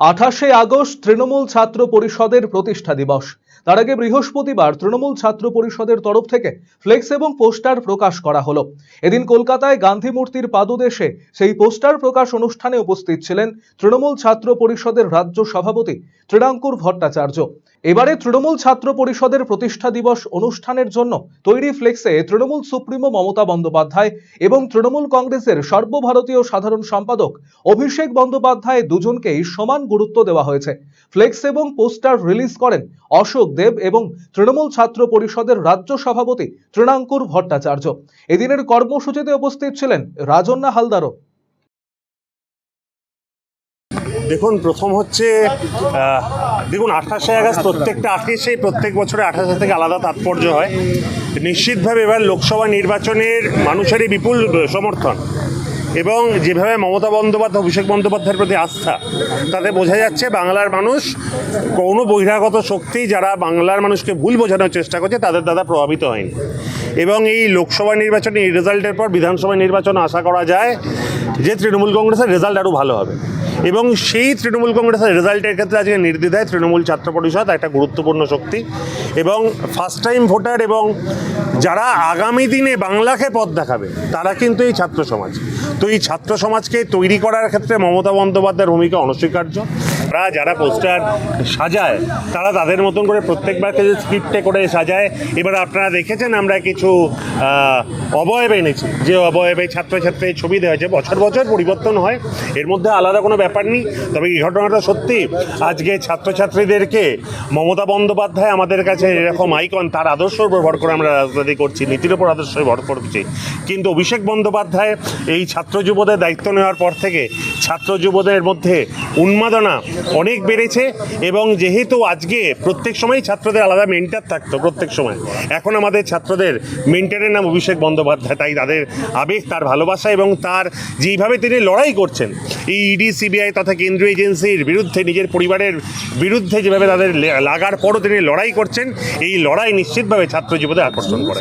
আঠাশে আগস্ট তৃণমূল ছাত্র পরিষদের প্রতিষ্ঠা দিবস। তার আগে বৃহস্পতিবার তৃণমূল ছাত্র পরিষদের তরফ থেকে ফ্লেক্স এবং পোস্টার প্রকাশ করা হলো। এদিন কলকাতায় গান্ধী মূর্তির পাদদেশে সেই পোস্টার প্রকাশ অনুষ্ঠানে উপস্থিত ছিলেন তৃণমূল ছাত্র পরিষদের রাজ্য সভাপতি তৃণাঙ্কুর ভট্টাচার্য। এবারে তৃণমূল ছাত্র পরিষদের প্রতিষ্ঠা দিবস অনুষ্ঠানের জন্য তৈরি ফ্লেক্সে তৃণমূল সুপ্রিমো মমতা বন্দ্যোপাধ্যায় এবং তৃণমূল কংগ্রেসের সর্বভারতীয় সাধারণ সম্পাদক অভিষেক বন্দ্যোপাধ্যায় দুজনকেই সমান গুরুত্ব দেওয়া হয়েছে। ফ্লেক্স এবং পোস্টার রিলিজ করেন অশোক দেব এবং তৃণমূল ছাত্র পরিষদের রাজ্য সভাপতি তৃণাঙ্কুর ভট্টাচার্য। এদিনের কর্মসূচিতে উপস্থিত ছিলেন রাজন্না হালদারও। দেখুন, প্রথম হচ্ছে দেখুন, আঠাশে আগস্ট প্রত্যেকটা আঠাশে, প্রত্যেক বছরে আঠাশে থেকে আলাদা তাৎপর্য হয়। নিশ্চিতভাবে এবার লোকসভা নির্বাচনের মানুষেরই বিপুল সমর্থন। এবং যেভাবে মমতা বন্দ্যোপাধ্যায়, অভিষেক বন্দ্যোপাধ্যায়ের প্রতি আস্থা, তাতে বোঝা যাচ্ছে বাংলার মানুষ কোনো বহিরাগত শক্তি যারা বাংলার মানুষকে ভুল বোঝানোর চেষ্টা করছে, তাদের দ্বারা প্রভাবিত হয়নি। এবং এই লোকসভা নির্বাচনে এই রেজাল্টের পর বিধানসভা নির্বাচন আশা করা যায় যে তৃণমূল কংগ্রেসের রেজাল্ট আরও ভালো হবে। এবং সেই তৃণমূল কংগ্রেসের রেজাল্টের ক্ষেত্রে আজকে নির্দ্বিধায় তৃণমূল ছাত্র পরিষদ একটা গুরুত্বপূর্ণ শক্তি এবং ফার্স্ট টাইম ভোটার এবং যারা আগামী দিনে বাংলাকে পথ দেখাবে, তারা কিন্তু এই ছাত্র সমাজ। তো এই ছাত্র সমাজকে তৈরি করার ক্ষেত্রে মমতা বন্দ্যোপাধ্যায়ের ভূমিকা অনস্বীকার্য। তারা যারা পোস্টার সাজায়, তারা তাদের মতন করে প্রত্যেকবারকে যে স্ক্রিপ্টে করে সাজায়। এবার আপনারা দেখেছেন আমরা কিছু অবয়ব এনেছি। যে অবয়বে ছাত্রছাত্রীর ছবি দেওয়া হয়েছে, বছর বছর পরিবর্তন হয়। এর মধ্যে আলাদা কোনো ব্যাপার নেই। তবে এই ঘটনাটা সত্যি, আজকে ছাত্রছাত্রীদেরকে মমতা বন্দ্যোপাধ্যায় আমাদের কাছে এরকম আইকন তার আদর্শের উপর ভর করে আমরা রাজনীতি করছি, নীতির উপর আদর্শ ভর করছি। কিন্তু অভিষেক বন্দ্যোপাধ্যায় এই ছাত্র যুবদের দায়িত্ব নেওয়ার পর থেকে ছাত্র যুবদের মধ্যে উন্মাদনা অনেক বেড়েছে এবং যেহেতু আজকে প্রত্যেক সময় ছাত্রদের আলাদা মেন্টার থাকতো, প্রত্যেক সময়। এখন আমাদের ছাত্রদের মেন্টারের নাম অভিষেক বন্দ্যোপাধ্যায়, তাই তাদের আবেগ, তার ভালোবাসা এবং তার যেইভাবে তিনি লড়াই করছেন, এই ইডি, সিবিআই তথা কেন্দ্রীয় এজেন্সির বিরুদ্ধে, নিজের পরিবারের বিরুদ্ধে যেভাবে তাদের লাগার পরও তিনি লড়াই করছেন, এই লড়াই নিশ্চিতভাবে ছাত্র যুবদের আকর্ষণ করে।